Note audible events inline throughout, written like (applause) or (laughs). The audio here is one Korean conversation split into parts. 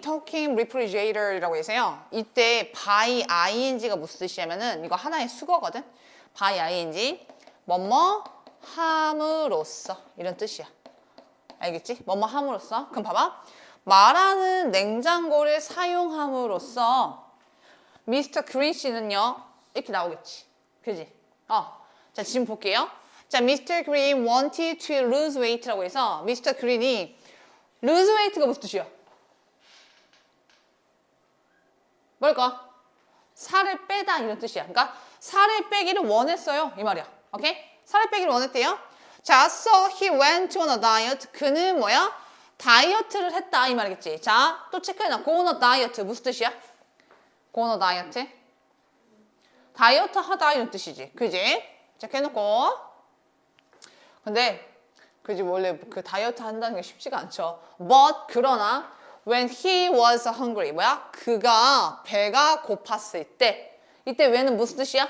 talking, refrigerator이라고 해서요. 이때 by ing가 무슨 뜻이냐면은 이거 하나의 수거거든. by ing 뭐뭐 함으로써 이런 뜻이야. 알겠지? 뭐뭐 함으로써. 그럼 봐봐. 말하는 냉장고를 사용함으로써 미스터 그린 씨는요 이렇게 나오겠지. 그지? 어. 자 지금 볼게요. 자 미스터 그린 wanted to lose weight라고 해서 미스터 그린이 lose weight가 무슨 뜻이야? 뭘까? 살을 빼다 이런 뜻이야. 그러니까 살을 빼기를 원했어요 이 말이야. 오케이? 살을 빼기를 원했대요. 자, so he went on a diet. 그는 뭐야? 다이어트를 했다 이 말이겠지. 자, 또 체크해놔. go on a diet 무슨 뜻이야? go on a diet. 다이어트 하다 이런 뜻이지. 그지? 체크해놓고. 근데 그지 원래 그 다이어트 한다는 게 쉽지가 않죠. But 그러나 when he was hungry 뭐야? 그가 배가 고팠을 때 이때 왜는 무슨 뜻이야?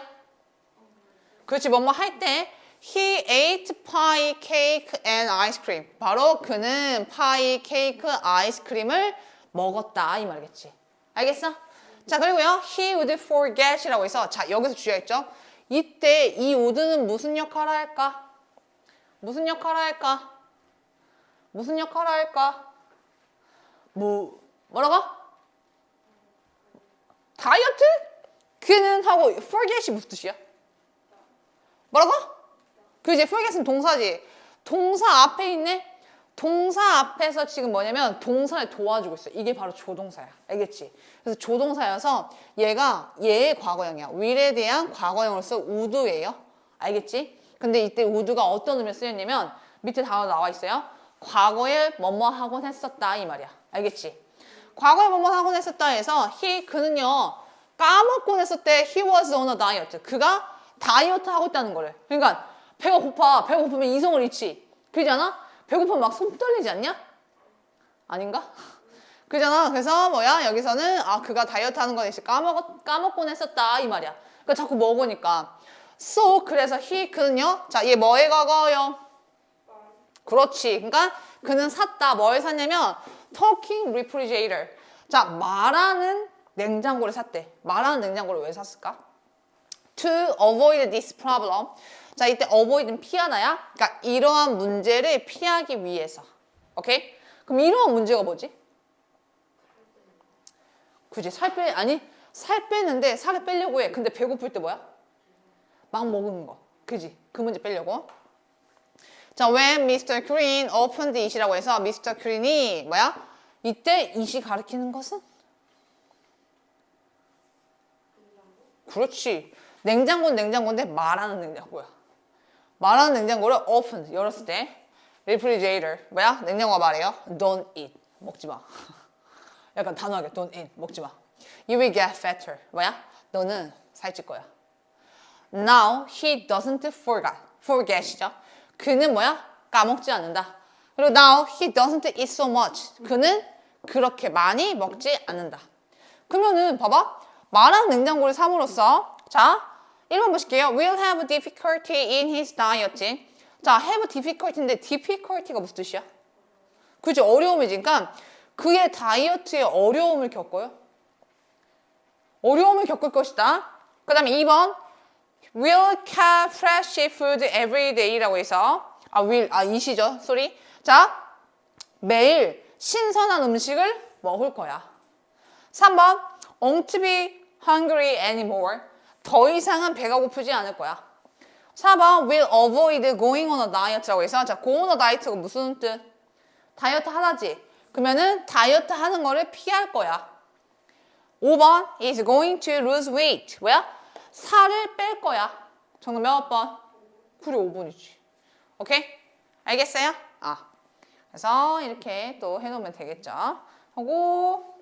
그렇지 뭐뭐 할 때 he ate pie, cake and ice cream. 바로 그는 파이, 케이크, 아이스크림을 먹었다 이 말이겠지. 알겠어? 자 그리고요 he would forget이라고 해서 자 여기서 주의했죠. 이때 이 would는 무슨 역할을 할까? 무슨 역할을 할까? 무슨 역할을 할까? 뭐 뭐라고? 다이어트? 그는 하고 forget이 무슨 뜻이야? 뭐라고? 그 이제 forget은 동사지. 동사 앞에 있네. 동사 앞에서 지금 뭐냐면 동사를 도와주고 있어. 이게 바로 조동사야. 알겠지? 그래서 조동사여서 얘가 얘의 과거형이야. will에 대한 과거형으로서 would예요. 알겠지? 근데 이때 would가 어떤 의미로 쓰였냐면 밑에 단어 나와 있어요. 과거에 뭐뭐 하곤 했었다 이 말이야. 알겠지? 과거에 뭐뭐 하곤 했었다 해서 he 그는요 까먹곤 했었대 he was on a diet. 그가 다이어트 하고 있다는 거래. 그러니까 배가 고파. 배가 고프면 이성을 잃지. 그러잖아? 배고프면 막 손 떨리지 않냐? 아닌가? (laughs) 그잖아. 그래서 뭐야? 여기서는 아 그가 다이어트 하는 거 까먹 까먹곤 했었다 이 말이야. 그러니까 자꾸 먹으니까. So 그래서 he 그는요. 자, 얘 뭐에 과거요? 그렇지. 그러니까 그는 샀다. 뭘 샀냐면 talking refrigerator. 자, 말하는 냉장고를 샀대. 말하는 냉장고를 왜 샀을까? To avoid this problem. 자, 이때 avoid는 피하나야? 그러니까 이러한 문제를 피하기 위해서. 오케이? 그럼 이러한 문제가 뭐지? 그지? 살 빼, 아니, 살 빼는데 살을 빼려고 해. 근데 배고플 때 뭐야? 막 먹는 거. 그지? 그 문제 빼려고. 자, when Mr. Green opened it이라고 해서 Mr. Green이 뭐야? 이때 it이 가리키는 것은? 그렇지. 냉장고는 냉장고인데 말하는 냉장고야. 말하는 냉장고를 open, 열었을 때 refrigerator, 뭐야? 냉장고가 말해요. Don't eat, 먹지 마. 약간 단호하게 don't eat, 먹지 마. You will get fatter, 뭐야? 너는 살찔 거야. Now he doesn't forget, forget이죠. 그는 뭐야? 까먹지 않는다. 그리고 now he doesn't eat so much. 그는 그렇게 많이 먹지 않는다. 그러면은 봐봐. 말하는 냉장고를 삼으로써 자 1번 보실게요. Will have difficulty in his diet. 자, have difficulty인데 difficulty가 무슨 뜻이야? 그죠? 어려움이지. 그러니까 그의 다이어트에 어려움을 겪어요. 어려움을 겪을 것이다. 그 다음에 2번 will have fresh food every day라고 해서 아 will 아 이시죠 소리 자 매일 신선한 음식을 먹을 거야 3번 won't be hungry anymore 더 이상은 배가 고프지 않을 거야 4번 will avoid going on a diet라고 해서 자 go on a diet가 무슨 뜻 다이어트 하다지 그러면은 다이어트 하는 거를 피할 거야 5번 is going to lose weight 뭐야? 살을 뺄 거야. 정답 몇 번? 그래 5번이지. 오케이? 알겠어요? 아. 그래서 이렇게 또 해놓으면 되겠죠. 하고